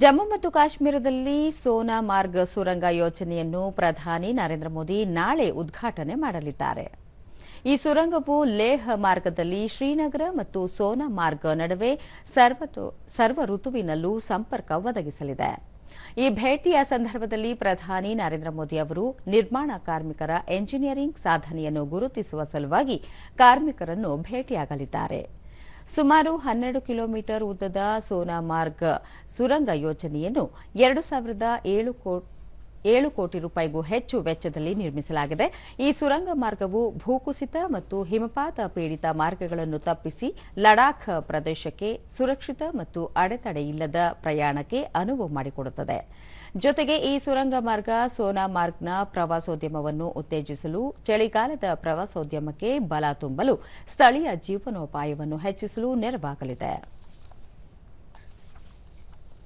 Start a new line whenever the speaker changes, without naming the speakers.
ಜಮ್ಮು ಮತ್ತು ಕಾಶ್ಮೀರದಲ್ಲಿ ಸೋನಾ ಮಾರ್ಗ ಸುರಂಗ ಯೋಜನೆಯನ್ನು ಪ್ರಧಾನಿ ನರೇಂದ್ರ ಮೋದಿ ನಾಳೆ ಉದ್ಘಾಟನೆ ಮಾಡಲಿದ್ದಾರೆ. ಈ ಸುರಂಗವು ಲೇಹ್ ಮಾರ್ಗದಲ್ಲಿ ಶ್ರೀನಗರ ಮತ್ತು ಸೋನಾ ಮಾರ್ಗ ನಡುವೆ ಸರ್ವ ಋತುವಿನಲ್ಲೂ ಸಂಪರ್ಕ ಒದಗಿಸಲಿದೆ. ಈ ಭೇಟಿಯ ಸಂದರ್ಭದಲ್ಲಿ ಪ್ರಧಾನಿ ನರೇಂದ್ರ ಮೋದಿ ಅವರು ನಿರ್ಮಾಣ ಕಾರ್ಮಿಕರ ಎಂಜಿನಿಯರಿಂಗ್ ಸಾಧನೆಯನ್ನು ಗುರುತಿಸುವ ಸಲುವಾಗಿ ಕಾರ್ಮಿಕರನ್ನು ಭೇಟಿಯಾಗಲಿದ್ದಾರೆ. ಸುಮಾರು ಹನ್ನೆರಡು ಕಿಲೋಮೀಟರ್ ಉದ್ದದ ಸೋನಾ ಮಾರ್ಗ ಸುರಂಗ ಯೋಜನೆಯನ್ನು ಎರಡು ಸಾವಿರದ ಏಳು ಕೋಟಿ ಏಳು ಕೋಟಿ ರೂಪಾಯಿಗೂ ಹೆಚ್ಚು ವೆಚ್ಚದಲ್ಲಿ ನಿರ್ಮಿಸಲಾಗಿದೆ. ಈ ಸುರಂಗ ಮಾರ್ಗವು ಭೂಕುಸಿತ ಮತ್ತು ಹಿಮಪಾತ ಪೀಡಿತ ಮಾರ್ಗಗಳನ್ನು ತಪ್ಪಿಸಿ ಲಡಾಖ್ ಪ್ರದೇಶಕ್ಕೆ ಸುರಕ್ಷಿತ ಮತ್ತು ಅಡೆತಡೆಯಿಲ್ಲದ ಪ್ರಯಾಣಕ್ಕೆ ಅನುವು ಮಾಡಿಕೊಡುತ್ತದೆ. ಜೊತೆಗೆ ಈ ಸುರಂಗ ಮಾರ್ಗ ಸೋನಾ ಮಾರ್ಗ್ನ ಪ್ರವಾಸೋದ್ಯಮವನ್ನು ಉತ್ತೇಜಿಸಲು, ಚಳಿಗಾಲದ ಪ್ರವಾಸೋದ್ಯಮಕ್ಕೆ ಬಲ ತುಂಬಲು ಸ್ಥಳೀಯ ಜೀವನೋಪಾಯವನ್ನು ಹೆಚ್ಚಿಸಲು ನೆರವಾಗಲಿದೆ.